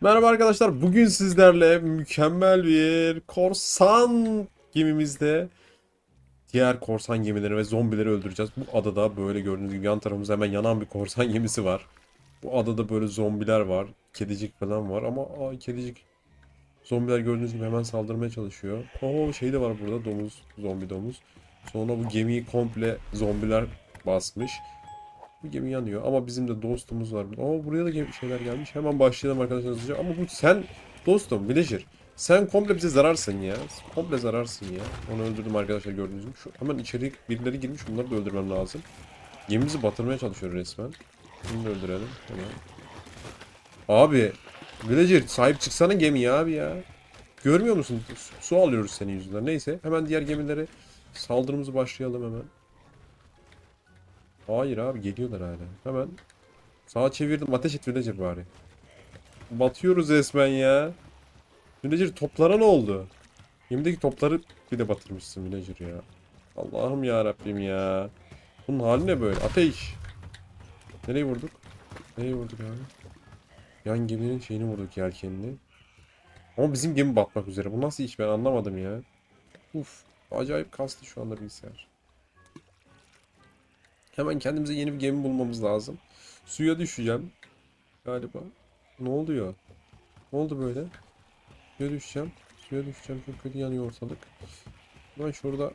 Merhaba arkadaşlar. Bugün sizlerle mükemmel bir korsan gemimizde diğer korsan gemileri ve zombileri öldüreceğiz. Bu adada böyle gördüğünüz gibi yan tarafımızda hemen yanan bir korsan gemisi var. Bu adada böyle zombiler var. Kedicik falan var ama aa, kedicik zombiler gördüğünüz gibi hemen saldırmaya çalışıyor. Oo şey de var burada domuz, zombi domuz. Sonra bu gemiyi komple zombiler basmış. Bu gemi yanıyor ama bizim de dostumuz var. Aa buraya da gemi şeyler gelmiş. Hemen başlayalım arkadaşlar hızlıca. Ama bu sen dostum Villager. Sen komple bize zararsın ya. Komple zararsın ya. Onu öldürdüm arkadaşlar gördüğünüz gibi. Şu, hemen içeri birileri girmiş. Bunları da öldürmem lazım. Gemimizi batırmaya çalışıyor resmen. Bunu da öldürelim. Hemen. Abi. Villager sahip çıksana gemiye abi ya. Görmüyor musun? Su, su alıyoruz senin yüzünden. Neyse. Hemen diğer gemilere saldırımızı başlayalım hemen. Hayır abi geliyorlar hala. Hemen sağa çevirdim. Ateş et Villager bari. Batıyoruz resmen ya. Villager toplara ne oldu? Gemideki topları bir de batırmışsın Villager ya. Allah'ım ya Rabbim ya. Bunun hali ne böyle? Ateş. Nereye vurduk? Nereye vurduk abi? Yan geminin şeyini vurduk yelkenini. Ama bizim gemi batmak üzere. Bu nasıl iş ben anlamadım ya. Uf. Acayip kastı şu anda bilgisayar. Hemen kendimize yeni bir gemi bulmamız lazım. Suya düşeceğim. Galiba. Ne oluyor? Ne oldu böyle? Suya düşeceğim. Suya düşeceğim. Çok kötü yanıyor ortalık. Ben şurada...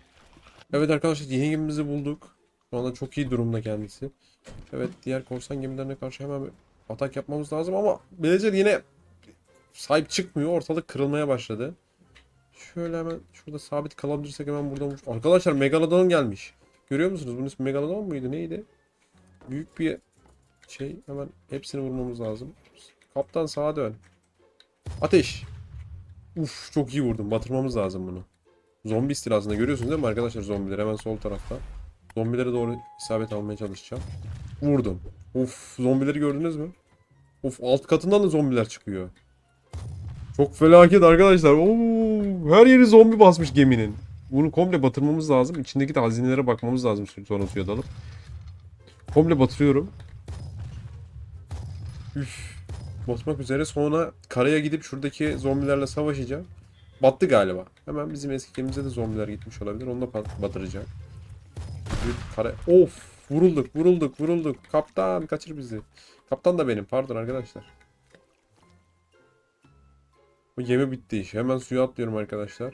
Evet arkadaşlar yeni gemimizi bulduk. Şu anda çok iyi durumda kendisi. Evet diğer korsan gemilerine karşı hemen bir atak yapmamız lazım ama Villager yine sahip çıkmıyor. Ortalık kırılmaya başladı. Şöyle hemen şurada sabit kalabilirsek hemen buradan. Arkadaşlar Megalodon gelmiş. Görüyor musunuz? Bunun ismi Megalodon muydu? Neydi? Büyük bir şey. Hemen hepsini vurmamız lazım. Kaptan sağa dön. Ateş. Uf çok iyi vurdum. Batırmamız lazım bunu. Zombi istilasında görüyorsunuz değil mi arkadaşlar zombileri hemen sol tarafta. Zombilere doğru isabet almaya çalışacağım. Vurdum. Uf zombileri gördünüz mü? Uf alt katından da zombiler çıkıyor. Çok felaket arkadaşlar. Oo, her yeri zombi basmış geminin. Bunu komple batırmamız lazım. İçindeki de hazinelere bakmamız lazım sonra suya dalıp. Komple batırıyorum. Üf. Batmak üzere. Sonra karaya gidip şuradaki zombilerle savaşacağım. Battı galiba. Hemen bizim eski gemimize de zombiler gitmiş olabilir. Onu da bat- batıracağım. Bir Kara... Of! Vurulduk, vurulduk, vurulduk. Kaptan kaçır bizi. Kaptan da benim. Pardon arkadaşlar. Bu gemi bitti iş. Hemen suya atlıyorum arkadaşlar.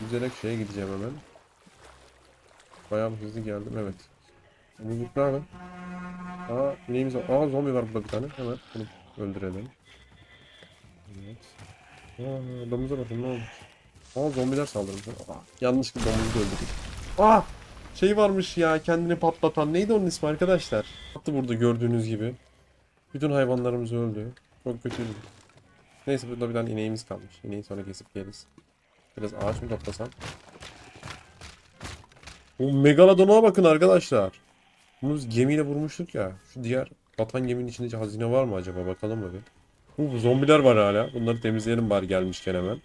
Yüzerek şeye gideceğim hemen. Bayağı hızlı geldim evet. Bulduk ne haber? Aa neyimiz var? Aa zombi var burada bir tane. Hemen bunu öldürelim. Evet. Aa domuza bakın ne olmuş? Aa zombiler saldırmış. Aa, yanlışlıkla domuzu öldürdük. Aa şey varmış ya kendini patlatan. Neydi onun ismi arkadaşlar? Attı burada gördüğünüz gibi. Bütün hayvanlarımız öldü. Çok kötüydü. Neyse burada bir tane ineğimiz kalmış. İneği sonra kesip yeriz. Biraz ağaç mı toplasam? Bu megalodona bakın arkadaşlar. Bunu biz gemiyle vurmuştuk ya. Şu diğer batan geminin içinde hazine var mı acaba? Bakalım mı bir. Bu zombiler var hala. Bunları temizleyelim bari gelmişken hemen.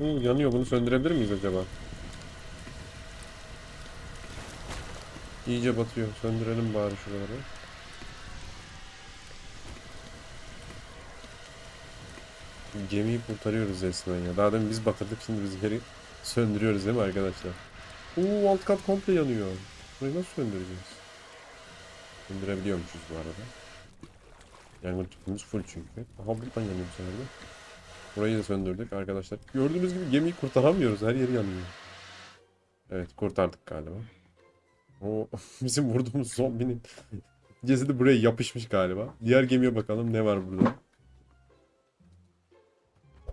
Bu yanıyor. Bunu söndürebilir miyiz acaba? İyice batıyor. Söndürelim bari şuraları. Gemiyi kurtarıyoruz resmen ya. Daha demin biz batırdık şimdi biz geri söndürüyoruz değil mi arkadaşlar? Oo alt kat komple yanıyor. Burayı nasıl söndüreceğiz? Söndürebiliyormuşuz bu arada. Yangın tüpümüz full çünkü. Aha buradan yanıyor bu. Burayı da söndürdük arkadaşlar. Gördüğünüz gibi gemiyi kurtaramıyoruz. Her yeri yanıyor. Evet kurtardık galiba. O bizim vurduğumuz zombinin cesedi buraya yapışmış galiba. Diğer gemiye bakalım ne var burada.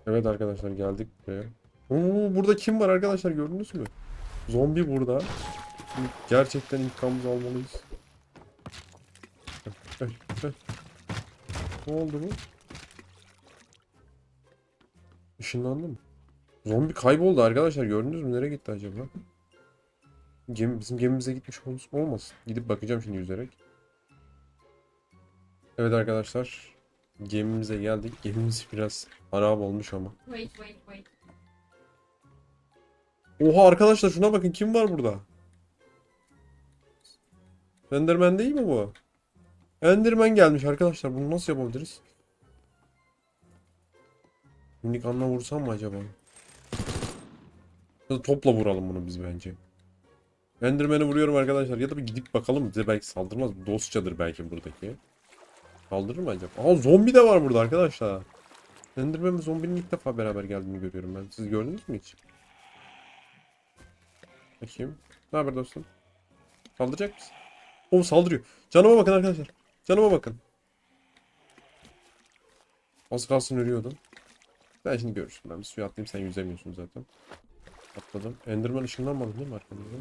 Evet arkadaşlar geldik buraya. Oo, burada kim var arkadaşlar gördünüz mü? Zombi burada. Şimdi Gerçekten intikamımızı almalıyız. Ne oldu bu? Işınlandı mı? Zombi kayboldu arkadaşlar gördünüz mü? Nereye gitti acaba? Gemi, bizim gemimize gitmiş olmasın. Gidip bakacağım şimdi yüzerek. Evet arkadaşlar. Gemimize geldik. Gemimiz biraz harap olmuş ama. Wait, wait, wait. Oha arkadaşlar şuna bakın kim var burada? Enderman değil mi bu? Enderman gelmiş arkadaşlar. Bunu nasıl yapabiliriz? Minik anla vursam mı acaba? Ya topla vuralım bunu biz bence. Enderman'i vuruyorum arkadaşlar. Ya da bir gidip bakalım. Bize belki saldırmaz. Dostçadır belki buradaki. Saldırır mı acaba? Aa zombi de var burada arkadaşlar. Enderman zombinin ilk defa beraber geldiğini görüyorum ben. Siz gördünüz mü hiç? Bakayım. Ne haber dostum? Saldıracak mısın? O saldırıyor. Canıma bakın arkadaşlar. Canıma bakın. Az kalsın ölüyordum. Ben şimdi görürsün. Ben bir suya atlayayım sen yüzemiyorsun zaten. Atladım. Enderman ışınlanmadı değil mi arkamızda?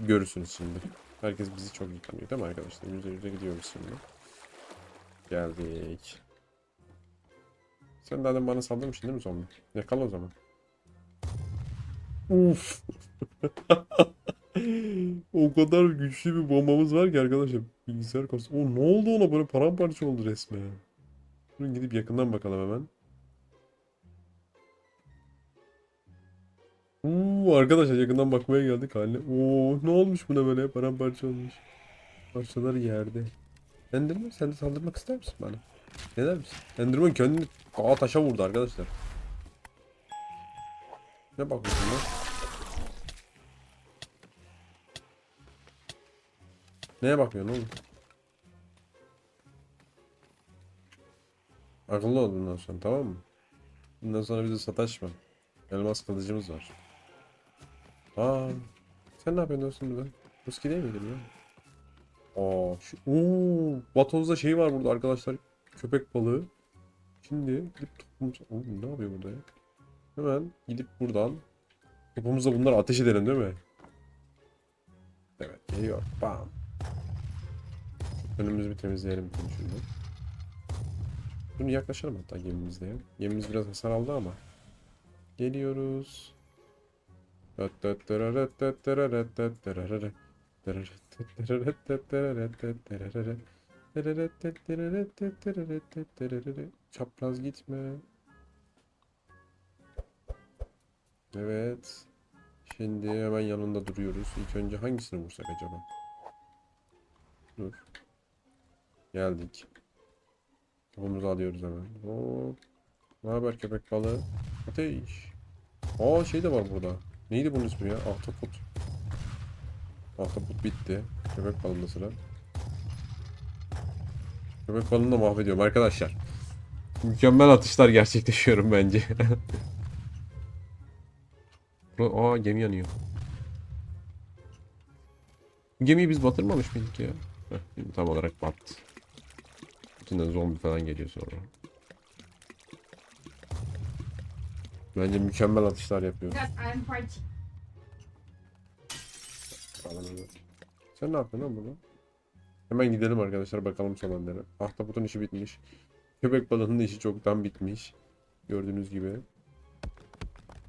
Görürsünüz şimdi. Herkes bizi çok iyi tanıyor değil mi arkadaşlar? Yüze yüze gidiyoruz şimdi. Geldik. Sen daha demin bana saldırmışsın değil mi zombi? Yakala o zaman. Uf. o kadar güçlü bir bombamız var ki arkadaşlar. Bilgisayar kası. O ne oldu ona böyle paramparça oldu resmen. Durun gidip yakından bakalım hemen. Uuu arkadaşlar yakından bakmaya geldik haline. Oo ne olmuş buna böyle paramparça olmuş. Parçalar yerde. Enderman sen de saldırmak ister misin bana? Ne der misin? Enderman kendini kağa taşa vurdu arkadaşlar. Ne bakıyorsun lan? Neye bakıyorsun oğlum? Akıllı ol bundan sonra tamam mı? Bundan sonra bize sataşma. Elmas kılıcımız var. Aa, sen ne yapıyorsun dostum burada? Ruski değil miydin ya? Aa, şu, Batoz'da şey var burada arkadaşlar. Köpek balığı. Şimdi gidip topumuza... Oğlum ne yapıyor burada ya? Hemen gidip buradan topumuza bunları ateş edelim değil mi? Evet geliyor. Bam. Önümüzü bir temizleyelim şimdi. Bunu yaklaşalım hatta gemimizde ya. Gemimiz biraz hasar aldı ama. Geliyoruz. Çapraz gitme. Evet. Şimdi hemen yanında duruyoruz. İlk önce hangisini vursak acaba? Dur. Geldik. Topumuzu alıyoruz hemen. Hop. Ne haber köpek balığı? Ateş. Aa şey de var burada. Neydi bunun ismi ya? Ahtapot. Ahtapot bitti. Köpek balığında sıra. Köpek balığını da mahvediyorum arkadaşlar. Mükemmel atışlar gerçekleşiyorum bence. Aa gemi yanıyor. Gemiyi biz batırmamış mıydık ya? Heh, tam olarak battı. İçinden zombi falan geliyor sonra. Bence mükemmel atışlar yapıyor. Öyle. Sen ne yapıyorsun lan? Hemen gidelim arkadaşlar bakalım son anlara. Ahtapotun işi bitmiş. Köpek balığının işi çoktan bitmiş. Gördüğünüz gibi.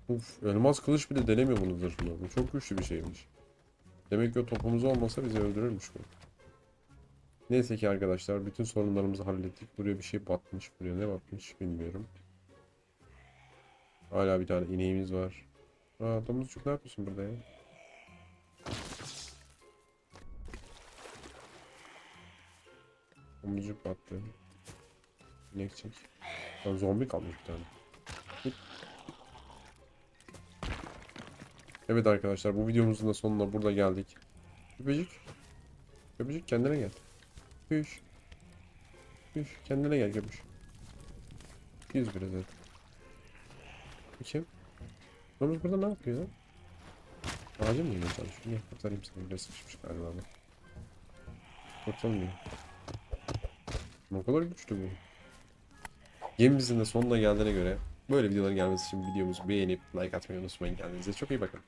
Uf, elmas kılıç bile denemiyor bunu zırhına. Bu çok güçlü bir şeymiş. Demek ki o topumuz olmasa bizi öldürürmüş bu. Neyse ki arkadaşlar bütün sorunlarımızı hallettik. Buraya bir şey batmış. Buraya ne batmış bilmiyorum. Hala bir tane ineğimiz var. Aa domuzcuk ne yapıyorsun burada ya? Domuzcuk battı. İnekçik. Lan zombi kalmış bir tane. Evet arkadaşlar bu videomuzun da sonuna burada geldik. Köpecik. Köpecik kendine gel. Köpüş. Köpüş. Kendine gel köpüş. Yüz biraz evet. Kim? Domuz burada ne yapıyor lan? Ağacı mı yemeye çalışıyor? Gel kurtarayım seni. Biraz sıkışmış galiba bu. Ne kadar güçlü bu. Gemimizin de sonuna geldiğine göre böyle videoların gelmesi için videomuzu beğenip like atmayı unutmayın. Kendinize çok iyi bakın.